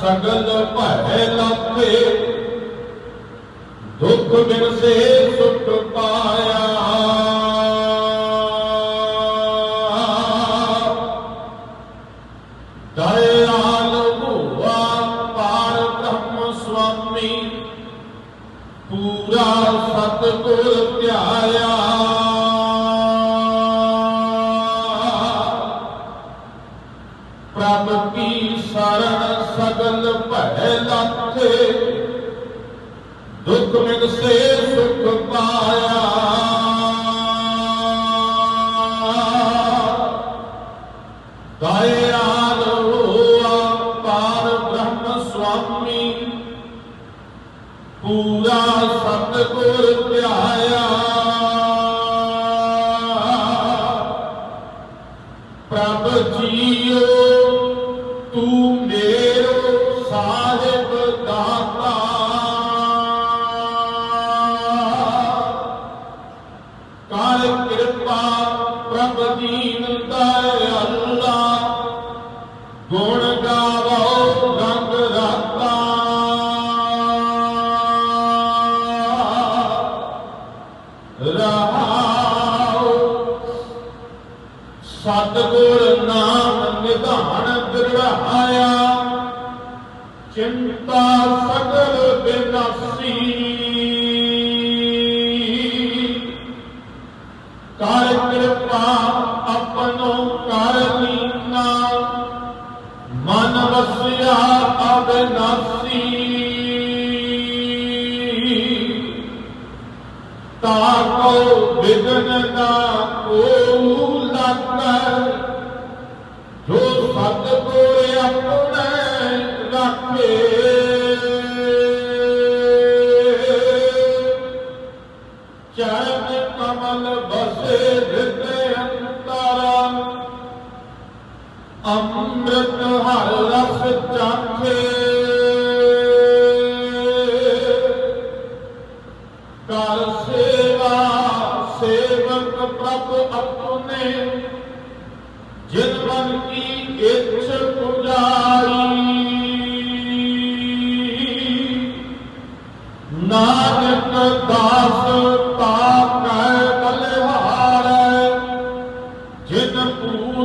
ਸਗਲ ਭੈ ਲਾਥੇ ਦੁੱਖ ਬਿਨ ਸੇ ਸੁਖ ਪਾਇਆ। ਦਇਆਲ ਹੋਆ ਪਾਰ ਬ੍ਰਹਮ ਸੁਆਮੀ, ਪੂਰਾ ਸਤਿਗੁਰ ਧਿਆਇਆ। ਸਰਣ ਸਗਲ ਭੈ ਲਾਥੇ। ਦੁੱਖ ਮਿਲ ਸੇ ਸੁਖ ਪਾਇਆ। ਦਇਆਲ ਹੋਆ ਪਾਰ ਬ੍ਰਹਮ ਸੁਆਮੀ। ਪੂਰਾ ਸਤਿਗੁਰ ਧਿਆਇਆ ਪ੍ਰਭ ਜੀਓ ਸਤਿਗੁਰ ਨਾਮ ਨਿਧਾਨ ਦ੍ਰਿੜਾਇਆ ਚਿੰਤਾ ਸਗਲ ਬਿਨਾਸੀ। ਕਰ ਕਿਰਪਾ ਆਪਨੋ ਕਰ ਲੀਨਾ। ਮਨ ਵਸਿਆ ਅਬਨਾਸੀ। ਤਾਕੋ ਵਿਗਨ ਨਾ ਕੋ ਲੱਗੈ। ਜੋ ਸਤਿਗੁਰ کمل بسے دے امرت ہر رس چاہے کر سیوا سیوک پرب اپنے جنمن کی اچھ پجاری نانک دار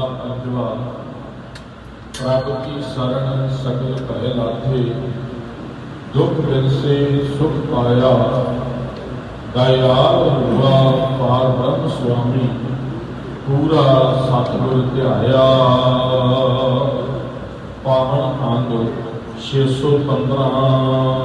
ਮਹੱਲਾ ਪੰਜਵਾ ਪ੍ਰਭ ਕੀ ਸਰਣ ਸਗਲ ਭੈ ਲਾਥੇ ਦੁਖ ਬਿਨ ਸੇ ਸੁਖ ਪਾਇਆ ਦਇਆਲ ਹੁਆ ਪਾਰ ਬ੍ਰਹਮ ਸੁਆਮੀ ਪੂਰਾ ਸਤਿਗੁਰ ਧਿਆਇਆ ਪਾਵਨ ਅੰਗ 615